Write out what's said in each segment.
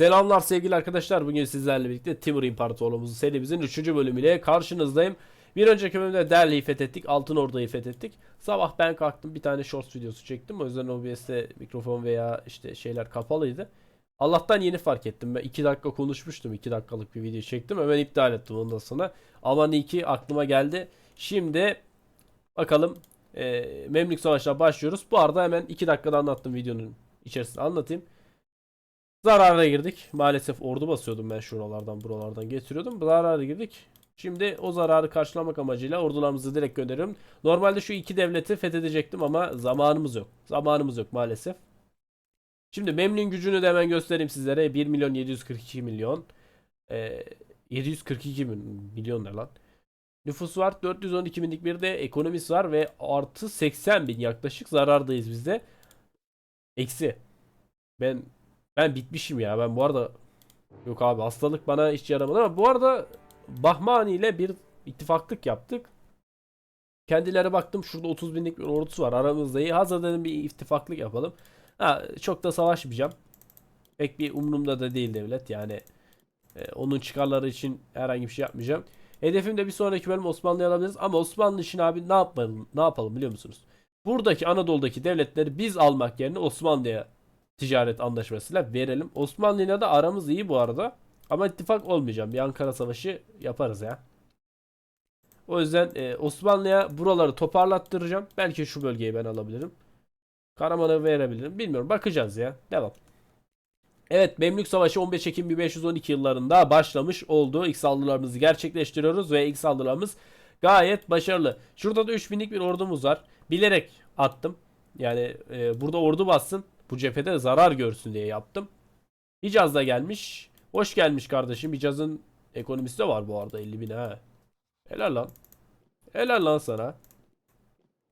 Selamlar sevgili arkadaşlar. Bugün sizlerle birlikte Timur İmparatorluğumuzun serimizin 3. bölümüyle karşınızdayım. Bir önceki bölümde Delhi'yi fethettik. Altın Ordu'yu fethettik. Sabah ben kalktım bir tane shorts videosu çektim. O yüzden OBS'te mikrofon veya işte şeyler kapalıydı. Allah'tan yeni fark ettim. Ben 2 dakika konuşmuştum. 2 dakikalık bir video çektim. Hemen iptal ettim ondan sonra. Aman iyi ki aklıma geldi. Şimdi bakalım e, Memlük Savaşı'na başlıyoruz. Bu arada hemen 2 dakikada anlattım videonun içerisinde anlatayım. Zarara girdik. Maalesef ordu basıyordum ben şuralardan buralardan getiriyordum. Zarara girdik. Şimdi o zararı karşılamak amacıyla ordularımızı direkt gönderiyorum. Normalde şu iki devleti fethedecektim ama zamanımız yok. Zamanımız yok maalesef. Şimdi Memlük'ün gücünü de hemen göstereyim sizlere. 1 milyon 742 milyon. Ee, 742 bin, milyon ne lan? Nüfus var. 412 binlik bir de ekonomisi var ve artı 80 bin yaklaşık zarardayız biz de. Eksi. Ben ben bitmişim ya. Ben bu arada yok abi hastalık bana hiç yaramadı ama bu arada Bahmani ile bir ittifaklık yaptık. Kendileri baktım şurada 30 binlik bir ordusu var aramızda iyi. Hazır dedim bir ittifaklık yapalım. Ha, çok da savaşmayacağım. Pek bir umurumda da değil devlet yani. e, onun çıkarları için herhangi bir şey yapmayacağım. Hedefim de bir sonraki bölüm Osmanlı'yı alabiliriz ama Osmanlı için abi ne yapalım, ne yapalım biliyor musunuz? Buradaki Anadolu'daki devletleri biz almak yerine Osmanlı'ya ticaret anlaşmasıyla verelim. Osmanlı'yla da aramız iyi bu arada. Ama ittifak olmayacağım. Bir Ankara Savaşı yaparız ya. O yüzden e, Osmanlı'ya buraları toparlattıracağım. Belki şu bölgeyi ben alabilirim. Karaman'ı verebilirim. Bilmiyorum. Bakacağız ya. Devam. Evet Memlük Savaşı 15 Ekim 1512 yıllarında başlamış oldu. İlk saldırılarımızı gerçekleştiriyoruz ve ilk saldırılarımız gayet başarılı. Şurada da 3000'lik bir ordumuz var. Bilerek attım. Yani e, burada ordu bassın. Bu cephede zarar görsün diye yaptım. Hicaz da gelmiş. Hoş gelmiş kardeşim. Hicaz'ın ekonomisi de var bu arada 50 bin ha. Helal lan. Helal lan sana.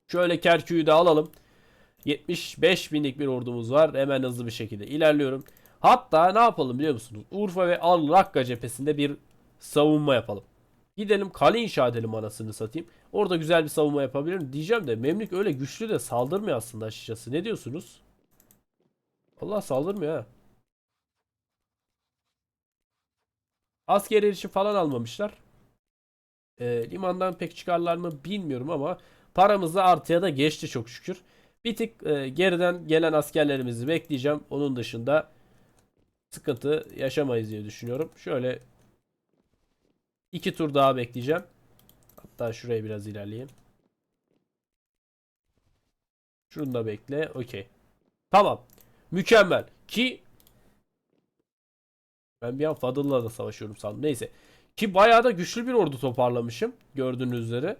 Şöyle Kerkük'ü de alalım. 75 binlik bir ordumuz var. Hemen hızlı bir şekilde ilerliyorum. Hatta ne yapalım biliyor musunuz? Urfa ve Al-Rakka cephesinde bir savunma yapalım. Gidelim kale inşa edelim anasını satayım. Orada güzel bir savunma yapabilirim diyeceğim de Memlük öyle güçlü de saldırmıyor aslında açıkçası. Ne diyorsunuz? Allah saldırmıyor ha. Asker erişim falan almamışlar. Ee, limandan pek çıkarlar mı bilmiyorum ama paramız da artıya da geçti çok şükür. Bir tık e, geriden gelen askerlerimizi bekleyeceğim. Onun dışında sıkıntı yaşamayız diye düşünüyorum. Şöyle iki tur daha bekleyeceğim. Hatta şuraya biraz ilerleyeyim. Şunu da bekle. Okey. Tamam. Mükemmel. Ki ben bir an Fadıl'la da savaşıyorum sandım. Neyse. Ki bayağı da güçlü bir ordu toparlamışım. Gördüğünüz üzere.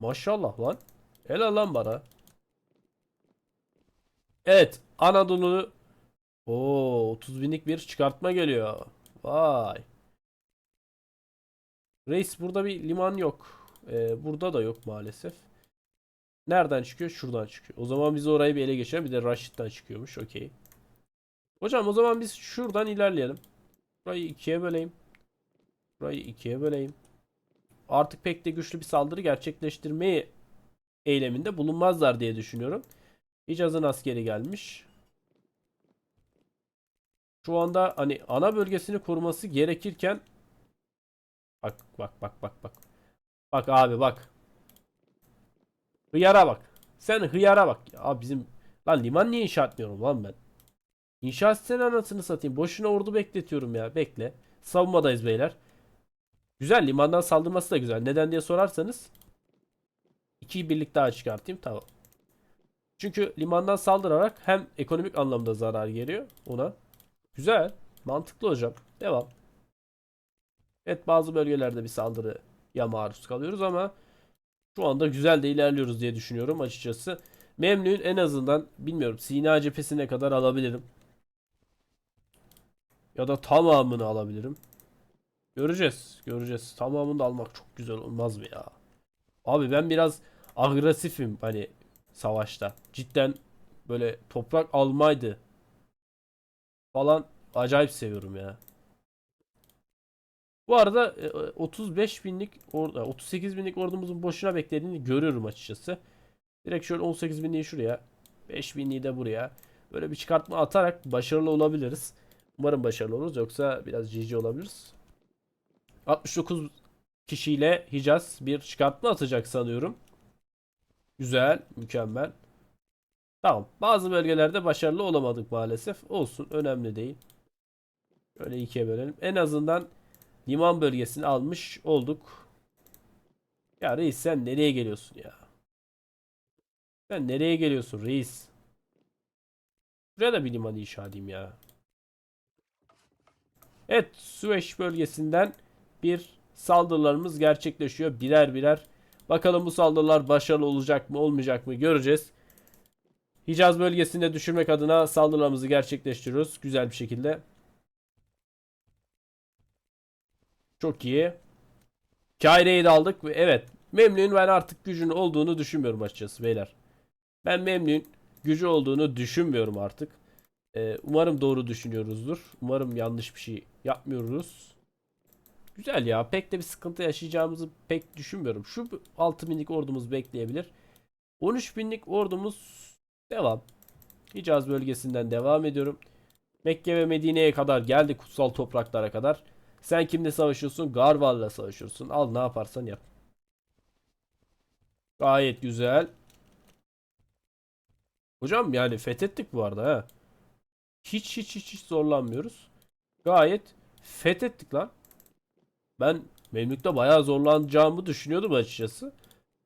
Maşallah lan. Helal lan bana. Evet. Anadolu. Oo 30 binlik bir çıkartma geliyor. Vay. Reis burada bir liman yok. Ee, burada da yok maalesef. Nereden çıkıyor? Şuradan çıkıyor. O zaman biz orayı bir ele geçirelim. Bir de Rashid'den çıkıyormuş. Okey. Hocam o zaman biz şuradan ilerleyelim. Burayı ikiye böleyim. Burayı ikiye böleyim. Artık pek de güçlü bir saldırı gerçekleştirmeyi eyleminde bulunmazlar diye düşünüyorum. Hicaz'ın askeri gelmiş. Şu anda hani ana bölgesini koruması gerekirken bak bak bak bak bak. Bak abi bak. Hıyara bak. Sen hıyara bak. Abi bizim lan liman niye inşa etmiyorum lan ben? İnşa etsene anasını satayım. Boşuna ordu bekletiyorum ya. Bekle. Savunmadayız beyler. Güzel limandan saldırması da güzel. Neden diye sorarsanız iki birlik daha çıkartayım. Tamam. Çünkü limandan saldırarak hem ekonomik anlamda zarar geliyor ona. Güzel. Mantıklı hocam. Devam. Evet bazı bölgelerde bir saldırıya maruz kalıyoruz ama şu anda güzel de ilerliyoruz diye düşünüyorum açıkçası. Memnun en azından bilmiyorum Sina cephesine kadar alabilirim. Ya da tamamını alabilirim. Göreceğiz. Göreceğiz. Tamamını da almak çok güzel olmaz mı ya? Abi ben biraz agresifim hani savaşta. Cidden böyle toprak almaydı falan acayip seviyorum ya. Bu arada e, 35 binlik or- 38 binlik ordumuzun boşuna beklediğini görüyorum açıkçası. Direkt şöyle 18 binliği şuraya. 5 binliği de buraya. Böyle bir çıkartma atarak başarılı olabiliriz. Umarım başarılı oluruz yoksa biraz GG olabiliriz. 69 kişiyle Hicaz bir çıkartma atacak sanıyorum. Güzel, mükemmel. Tamam. Bazı bölgelerde başarılı olamadık maalesef. Olsun, önemli değil. Şöyle ikiye bölelim. En azından liman bölgesini almış olduk. Ya reis sen nereye geliyorsun ya? Sen nereye geliyorsun reis? Buraya da bir liman inşa edeyim ya. Evet, Süveyş bölgesinden bir saldırılarımız gerçekleşiyor birer birer. Bakalım bu saldırılar başarılı olacak mı olmayacak mı göreceğiz. Hicaz bölgesinde düşürmek adına saldırılarımızı gerçekleştiriyoruz güzel bir şekilde. Çok iyi. Kaire'yi de aldık ve evet Memnun ben artık gücün olduğunu düşünmüyorum açıkçası beyler. Ben Memnun gücü olduğunu düşünmüyorum artık. Ee, umarım doğru düşünüyoruzdur. Umarım yanlış bir şey yapmıyoruz. Güzel ya. Pek de bir sıkıntı yaşayacağımızı pek düşünmüyorum. Şu 6 binlik ordumuz bekleyebilir. 13 binlik ordumuz devam. Hicaz bölgesinden devam ediyorum. Mekke ve Medine'ye kadar geldi kutsal topraklara kadar. Sen kimle savaşıyorsun? Garval'la savaşıyorsun. Al ne yaparsan yap. Gayet güzel. Hocam yani fethettik bu arada ha. Hiç hiç hiç hiç zorlanmıyoruz. Gayet fethettik lan. Ben Memlük'te bayağı zorlanacağımı düşünüyordum açıkçası.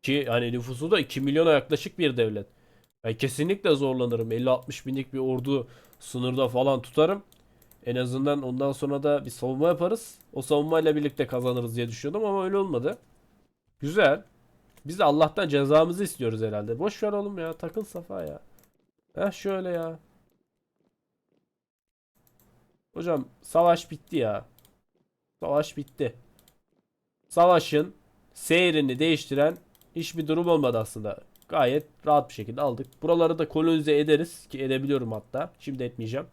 Ki hani nüfusu da 2 milyona yaklaşık bir devlet. Ben kesinlikle zorlanırım. 50-60 binlik bir ordu sınırda falan tutarım. En azından ondan sonra da bir savunma yaparız. O savunmayla birlikte kazanırız diye düşünüyordum ama öyle olmadı. Güzel. Biz de Allah'tan cezamızı istiyoruz herhalde. Boş ver oğlum ya. Takıl safa ya. Heh şöyle ya. Hocam savaş bitti ya. Savaş bitti. Savaşın seyrini değiştiren hiçbir durum olmadı aslında. Gayet rahat bir şekilde aldık. Buraları da kolonize ederiz ki edebiliyorum hatta. Şimdi etmeyeceğim.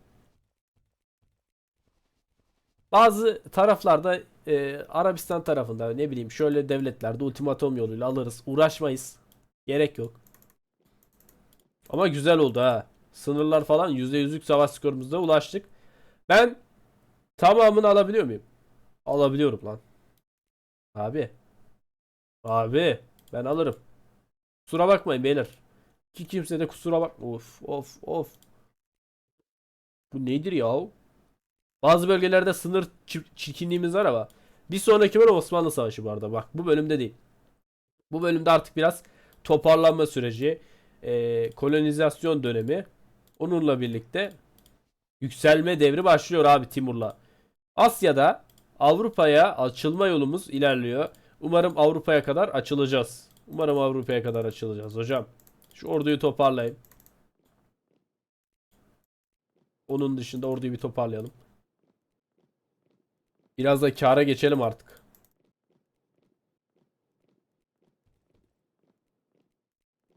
Bazı taraflarda e, Arabistan tarafında ne bileyim şöyle devletlerde ultimatom yoluyla alırız. Uğraşmayız. Gerek yok. Ama güzel oldu ha. Sınırlar falan %100'lük savaş skorumuzda ulaştık. Ben tamamını alabiliyor muyum? Alabiliyorum lan. Abi. Abi. Ben alırım. Kusura bakmayın beyler. Ki kimse de kusura bak. Of of of. Bu nedir ya? Bazı bölgelerde sınır çi- çirkinliğimiz var ama bir sonraki bölüm Osmanlı Savaşı bu arada. Bak bu bölümde değil. Bu bölümde artık biraz toparlanma süreci, eee, kolonizasyon dönemi. Onunla birlikte yükselme devri başlıyor abi Timur'la. Asya'da Avrupa'ya açılma yolumuz ilerliyor. Umarım Avrupa'ya kadar açılacağız. Umarım Avrupa'ya kadar açılacağız hocam. Şu orduyu toparlayın. Onun dışında orduyu bir toparlayalım. Biraz da kâra geçelim artık.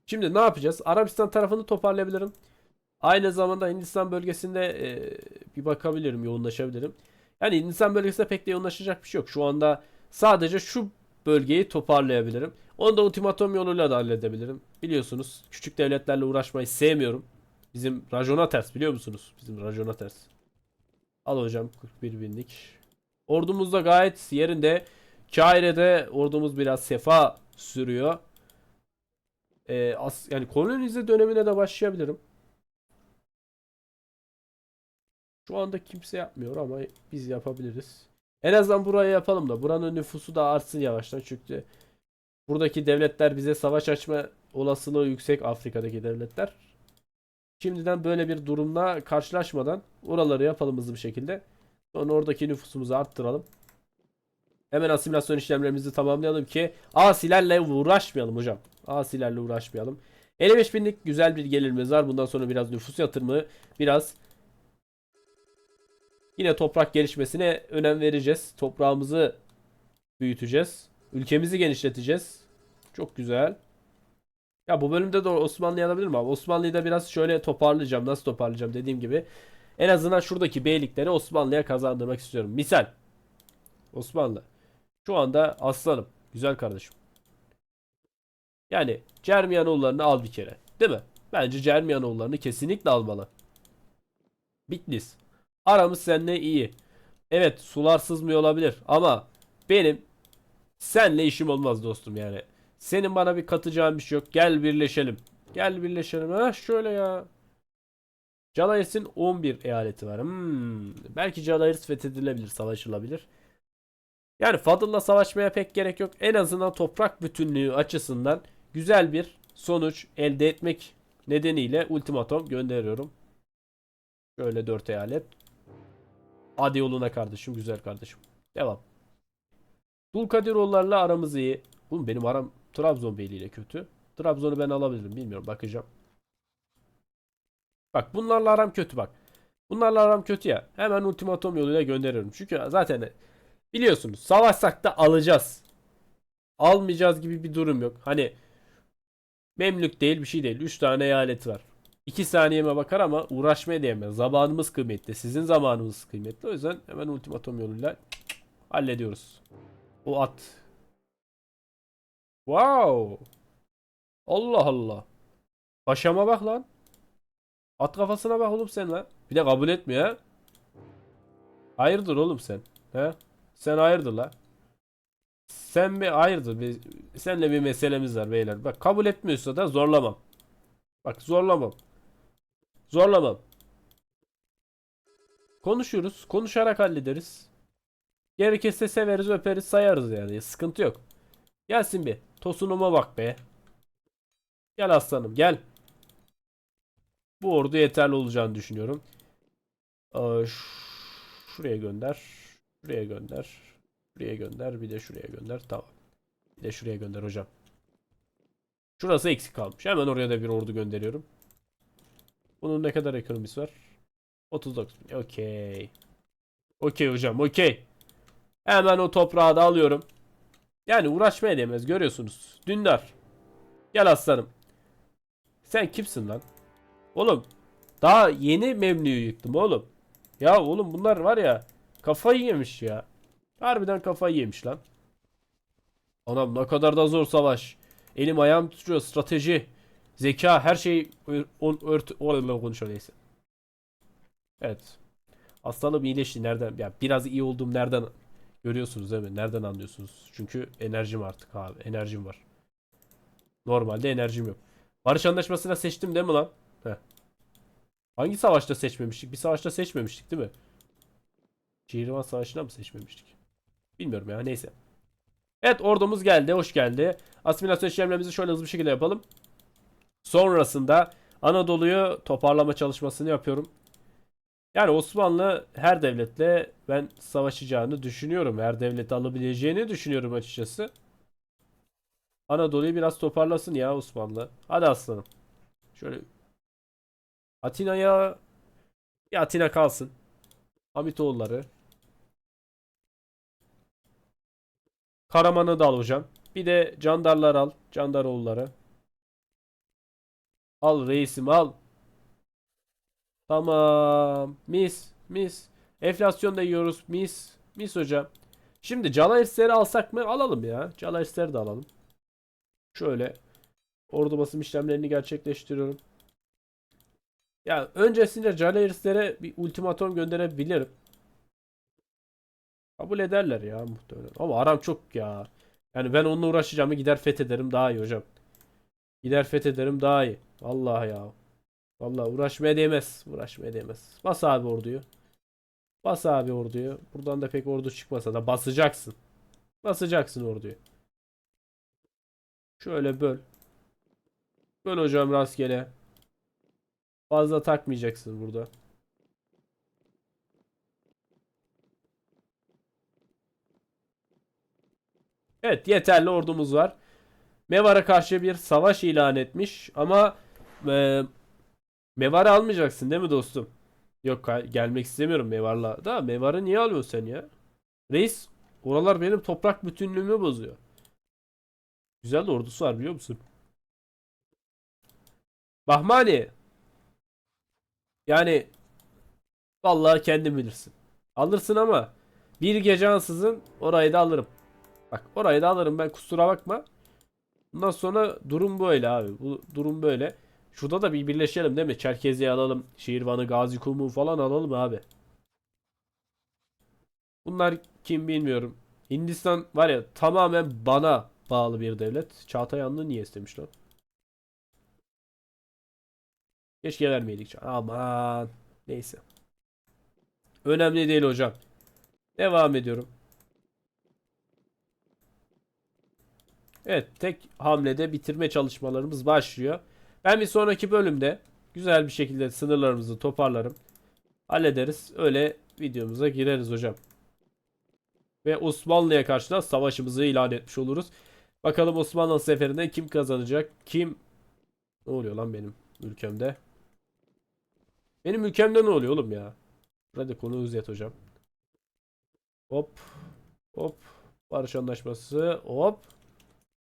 Şimdi ne yapacağız? Arabistan tarafını toparlayabilirim. Aynı zamanda Hindistan bölgesinde e, bir bakabilirim, yoğunlaşabilirim. Yani Hindistan bölgesinde pek de yoğunlaşacak bir şey yok. Şu anda sadece şu bölgeyi toparlayabilirim. Onu da ultimatom yoluyla da halledebilirim. Biliyorsunuz küçük devletlerle uğraşmayı sevmiyorum. Bizim rajona ters biliyor musunuz? Bizim rajona ters. Al hocam 41 binlik. Ordumuz da gayet yerinde. Kahire'de ordumuz biraz sefa sürüyor. Ee, as yani kolonize dönemine de başlayabilirim. Şu anda kimse yapmıyor ama biz yapabiliriz. En azından burayı yapalım da buranın nüfusu da artsın yavaştan çünkü buradaki devletler bize savaş açma olasılığı yüksek Afrika'daki devletler. Şimdiden böyle bir durumla karşılaşmadan oraları yapalım hızlı bir şekilde. Sonra oradaki nüfusumuzu arttıralım. Hemen asimilasyon işlemlerimizi tamamlayalım ki asilerle uğraşmayalım hocam. Asilerle uğraşmayalım. 55 binlik güzel bir gelirimiz var. Bundan sonra biraz nüfus yatırımı, biraz yine toprak gelişmesine önem vereceğiz. Toprağımızı büyüteceğiz. Ülkemizi genişleteceğiz. Çok güzel. Ya bu bölümde de Osmanlı'yı alabilirim ama Osmanlı'yı da biraz şöyle toparlayacağım. Nasıl toparlayacağım dediğim gibi. En azından şuradaki beylikleri Osmanlı'ya kazandırmak istiyorum. Misal. Osmanlı. Şu anda aslanım. Güzel kardeşim. Yani Cermiyanoğullarını al bir kere. Değil mi? Bence Cermiyanoğullarını kesinlikle almalı. Bitlis. Aramız seninle iyi. Evet sular sızmıyor olabilir ama benim senle işim olmaz dostum yani. Senin bana bir katacağın bir şey yok. Gel birleşelim. Gel birleşelim. Ha şöyle ya. Calahirs'in 11 eyaleti var. Hmm. Belki Calahirs fethedilebilir, savaşılabilir. Yani Fadıl'la savaşmaya pek gerek yok. En azından toprak bütünlüğü açısından güzel bir sonuç elde etmek nedeniyle ultimatom gönderiyorum. Şöyle 4 eyalet. Hadi yoluna kardeşim, güzel kardeşim. Devam. Dulkadiroğullarla aramız iyi. Oğlum benim aram Trabzon Beyliği ile kötü. Trabzon'u ben alabilirim bilmiyorum bakacağım. Bak bunlarla aram kötü bak. Bunlarla aram kötü ya. Hemen ultimatom yoluyla gönderiyorum. Çünkü zaten biliyorsunuz savaşsak da alacağız. Almayacağız gibi bir durum yok. Hani Memlük değil bir şey değil. 3 tane eyaleti var. 2 saniyeme bakar ama uğraşmaya değmez. Zamanımız kıymetli. Sizin zamanınız kıymetli. O yüzden hemen ultimatom yoluyla hallediyoruz. O at. Wow. Allah Allah. Paşama bak lan. At kafasına bak oğlum sen lan. Bir de kabul etmiyor ha. Hayırdır oğlum sen? He? Sen hayırdır la. Sen bir hayırdır. Bir, seninle bir meselemiz var beyler. Bak kabul etmiyorsa da zorlamam. Bak zorlamam. Zorlamam. Konuşuruz. Konuşarak hallederiz. Gerekirse severiz, öperiz, sayarız yani. Sıkıntı yok. Gelsin bir. Tosunuma bak be. Gel aslanım gel. Bu ordu yeterli olacağını düşünüyorum. Şuraya gönder. Şuraya gönder. Şuraya gönder. Bir de şuraya gönder. Tamam. Bir de şuraya gönder hocam. Şurası eksik kalmış. Hemen oraya da bir ordu gönderiyorum. Bunun ne kadar ekonomisi var? 39 bin. Okey. Okey hocam okey. Hemen o toprağı da alıyorum. Yani uğraşmaya değmez görüyorsunuz. Dündar. Gel aslanım. Sen kimsin lan? Oğlum daha yeni Memlü'yü yıktım oğlum. Ya oğlum bunlar var ya kafayı yemiş ya. Harbiden kafayı yemiş lan. Anam ne kadar da zor savaş. Elim ayağım tutuyor strateji. Zeka her şey on, ört, o- konuşuyor neyse. Evet. Hastalığım iyileşti. Nereden? Ya biraz iyi olduğum nereden görüyorsunuz değil mi? Nereden anlıyorsunuz? Çünkü enerjim artık abi. Enerjim var. Normalde enerjim yok. Barış Anlaşması'na seçtim değil mi lan? Heh. Hangi savaşta seçmemiştik? Bir savaşta seçmemiştik değil mi? Şehirvan Savaşı'na mı seçmemiştik? Bilmiyorum ya neyse. Evet ordumuz geldi. Hoş geldi. Asimilasyon işlemlerimizi şöyle hızlı bir şekilde yapalım. Sonrasında Anadolu'yu toparlama çalışmasını yapıyorum. Yani Osmanlı her devletle ben savaşacağını düşünüyorum. Her devleti alabileceğini düşünüyorum açıkçası. Anadolu'yu biraz toparlasın ya Osmanlı. Hadi aslanım. Şöyle Atina'ya bir Atina kalsın. Hamitoğulları. Karaman'ı da al hocam. Bir de Candarlar al. Candaroğulları. Al reisim al. Tamam. Mis. Mis. Enflasyon da yiyoruz. Mis. Mis hocam. Şimdi Calahirsleri alsak mı? Alalım ya. Calahirsleri de alalım. Şöyle. Ordu basım işlemlerini gerçekleştiriyorum. Ya öncesinde Calahirs'lere bir ultimatom gönderebilirim. Kabul ederler ya muhtemelen. Ama aram çok ya. Yani ben onunla uğraşacağımı gider fethederim daha iyi hocam. Gider fethederim daha iyi. Vallahi ya. Vallahi uğraşmaya değmez. Uğraşmaya değmez. Bas abi orduyu. Bas abi orduyu. Buradan da pek ordu çıkmasa da basacaksın. Basacaksın orduyu. Şöyle böl. Böl hocam rastgele. Fazla takmayacaksın burada. Evet yeterli ordumuz var. Mevar'a karşı bir savaş ilan etmiş ama e, Mevar'ı almayacaksın değil mi dostum? Yok gelmek istemiyorum Mevar'la. Da Mevar'ı niye alıyorsun sen ya? Reis oralar benim toprak bütünlüğümü bozuyor. Güzel ordusu var biliyor musun? Bahmani. Yani vallahi kendin bilirsin. Alırsın ama bir gece ansızın orayı da alırım. Bak orayı da alırım ben kusura bakma. Bundan sonra durum böyle abi. Bu durum böyle. Şurada da bir birleşelim değil mi? Çerkezi'yi alalım. Şehirvanı, Gazi Kumu falan alalım abi. Bunlar kim bilmiyorum. Hindistan var ya tamamen bana bağlı bir devlet. Çağatay Anlı niye istemiş lan? Keşke vermeydik. Aman. Neyse. Önemli değil hocam. Devam ediyorum. Evet tek hamlede bitirme çalışmalarımız başlıyor. Ben bir sonraki bölümde güzel bir şekilde sınırlarımızı toparlarım. Hallederiz. Öyle videomuza gireriz hocam. Ve Osmanlı'ya karşı da savaşımızı ilan etmiş oluruz. Bakalım Osmanlı seferinde kim kazanacak? Kim? Ne oluyor lan benim ülkemde? Benim ülkemde ne oluyor oğlum ya? Hadi konu uzat hocam. Hop. Hop. Barış anlaşması. Hop.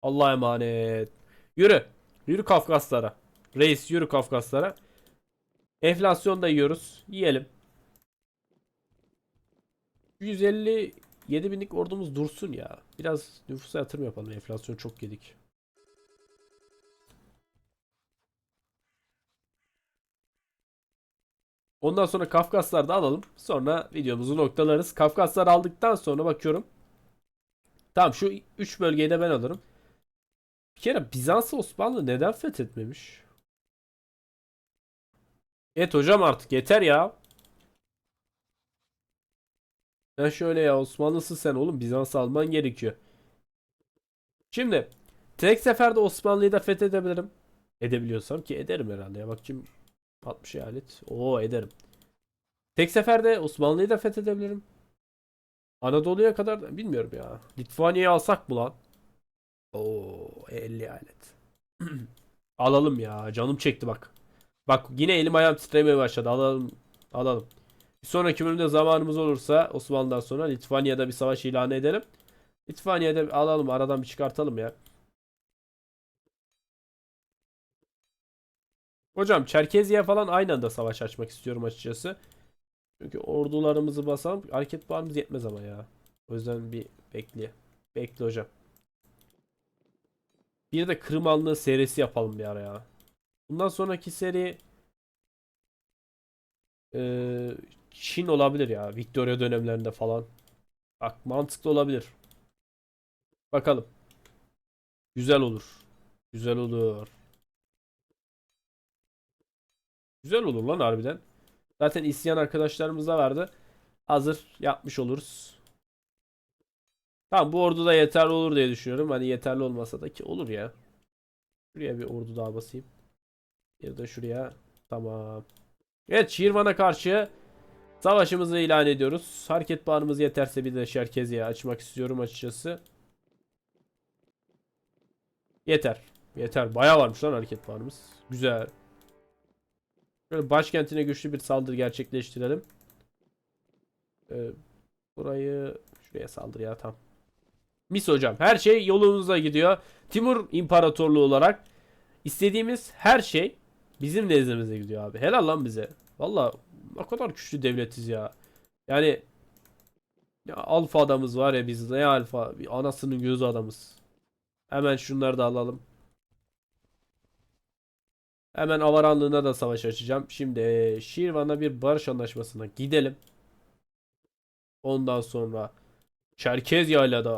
Allah'a emanet. Yürü. Yürü Kafkaslara. Reis yürü Kafkaslara. Enflasyon da yiyoruz. Yiyelim. 157 binlik ordumuz dursun ya. Biraz nüfusa yatırım yapalım. Enflasyon çok yedik. Ondan sonra Kafkaslar da alalım. Sonra videomuzu noktalarız. Kafkaslar aldıktan sonra bakıyorum. Tamam şu 3 bölgeyi de ben alırım. Bir kere Bizans Osmanlı neden fethetmemiş? Et hocam artık yeter ya. Ya şöyle ya Osmanlısı sen oğlum Bizans alman gerekiyor. Şimdi tek seferde Osmanlı'yı da fethedebilirim. Edebiliyorsam ki ederim herhalde ya bakayım 60 eyalet. Oo ederim. Tek seferde Osmanlı'yı da fethedebilirim. Anadolu'ya kadar da bilmiyorum ya. Litvanya'yı alsak mı lan? Oo 50 eyalet. Alalım ya. Canım çekti bak. Bak yine elim ayağım titremeye başladı. Alalım. Alalım. Bir sonraki bölümde zamanımız olursa Osmanlı'dan sonra Litvanya'da bir savaş ilan edelim. Litvanya'da alalım. Aradan bir çıkartalım ya. Hocam Çerkezya falan aynı anda savaş açmak istiyorum açıkçası. Çünkü ordularımızı basalım. Hareket puanımız yetmez ama ya. O yüzden bir bekle. Bekle hocam. Bir de Kırım Hanlığı serisi yapalım bir ara ya. Bundan sonraki seri eee, Çin olabilir ya. Victoria dönemlerinde falan. Bak mantıklı olabilir. Bakalım. Güzel olur. Güzel olur. Güzel olur lan harbiden. Zaten isyan arkadaşlarımız da vardı. Hazır yapmış oluruz. Tamam bu ordu da yeterli olur diye düşünüyorum. Hani yeterli olmasa da ki olur ya. Şuraya bir ordu daha basayım. Bir de şuraya. Tamam. Evet Şirvan'a karşı savaşımızı ilan ediyoruz. Hareket bağımız yeterse bir de Şerkezi'ye açmak istiyorum açıkçası. Yeter. Yeter. Bayağı varmış lan hareket bağımız. Güzel. Şöyle başkentine güçlü bir saldırı gerçekleştirelim. Ee, burayı şuraya saldır ya tam. Mis hocam. Her şey yolumuza gidiyor. Timur İmparatorluğu olarak istediğimiz her şey bizim nezdimize gidiyor abi. Helal lan bize. Valla ne kadar güçlü devletiz ya. Yani ya alfa adamız var ya biz ne alfa bir anasının gözü adamız. Hemen şunları da alalım. Hemen avaranlığına da savaş açacağım. Şimdi Şirvan'a bir barış anlaşmasına gidelim. Ondan sonra Çerkezya ile de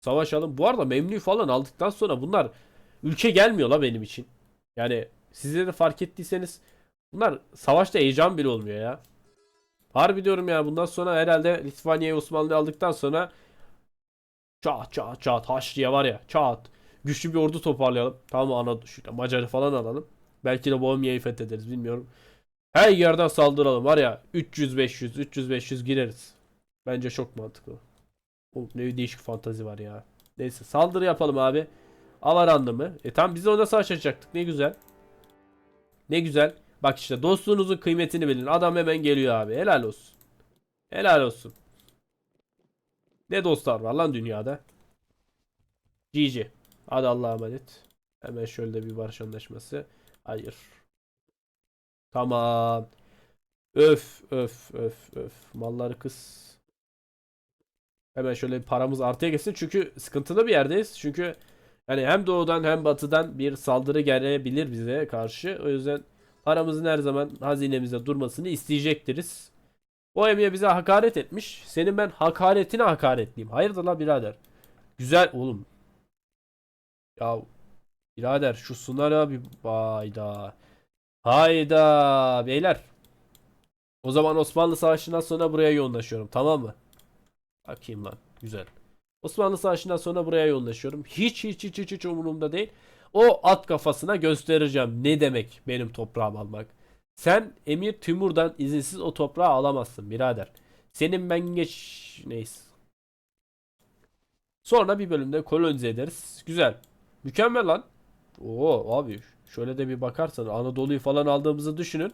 savaşalım. Bu arada Memlü'yü falan aldıktan sonra bunlar ülke gelmiyor la benim için. Yani size de fark ettiyseniz bunlar savaşta heyecan bile olmuyor ya. Harbi diyorum ya bundan sonra herhalde Litvanya'yı Osmanlı'yı aldıktan sonra çat çat çat Haçlı'ya var ya çat güçlü bir ordu toparlayalım. Tamam Anadolu şurada Macar'ı falan alalım. Belki de Bohemia'yı fethederiz bilmiyorum. Her yerden saldıralım var ya 300 500 300 500 gireriz. Bence çok mantıklı. Oğlum ne değişik fantazi var ya. Neyse saldırı yapalım abi. Avarandı mı? E tam biz de ona savaş açacaktık. Ne güzel. Ne güzel. Bak işte dostluğunuzun kıymetini bilin. Adam hemen geliyor abi. Helal olsun. Helal olsun. Ne dostlar var lan dünyada. GG. Hadi Allah'a emanet. Hemen şöyle bir barış anlaşması. Hayır. Tamam. Öf öf öf öf. Malları kız. Hemen şöyle paramız artıya geçsin. Çünkü sıkıntılı bir yerdeyiz. Çünkü yani hem doğudan hem batıdan bir saldırı gelebilir bize karşı. O yüzden paramızın her zaman hazinemizde durmasını isteyecektiriz. O emiye bize hakaret etmiş. Senin ben hakaretine hakaretliyim. Hayırdır la birader? Güzel oğlum. Ya birader şu Sunar'a bir hayda. Hayda beyler. O zaman Osmanlı Savaşı'ndan sonra buraya yoğunlaşıyorum tamam mı? Bakayım lan güzel. Osmanlı Savaşı'ndan sonra buraya yoğunlaşıyorum. Hiç hiç hiç hiç, hiç umurumda değil. O at kafasına göstereceğim ne demek benim toprağım almak. Sen Emir Timur'dan izinsiz o toprağı alamazsın birader. Senin ben geç neyse. Sonra bir bölümde kolonize ederiz. Güzel. Mükemmel lan. Oo abi şöyle de bir bakarsan Anadolu'yu falan aldığımızı düşünün.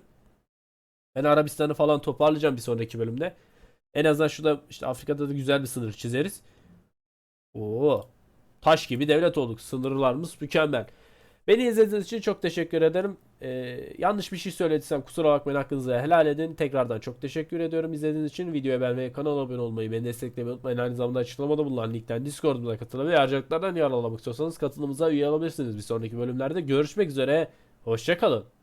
Ben Arabistan'ı falan toparlayacağım bir sonraki bölümde. En azından şurada işte Afrika'da da güzel bir sınır çizeriz. Oo. Taş gibi devlet olduk. Sınırlarımız mükemmel. Beni izlediğiniz için çok teşekkür ederim. Ee, yanlış bir şey söylediysem kusura bakmayın hakkınızı helal edin. Tekrardan çok teşekkür ediyorum izlediğiniz için. Videoya beğenmeyi, kanala abone olmayı, beni desteklemeyi unutmayın. Aynı zamanda açıklamada bulunan linkten Discord'umuza katılabilir. Harcalıklardan yararlanmak istiyorsanız katılımıza üye olabilirsiniz. Bir sonraki bölümlerde görüşmek üzere. Hoşçakalın.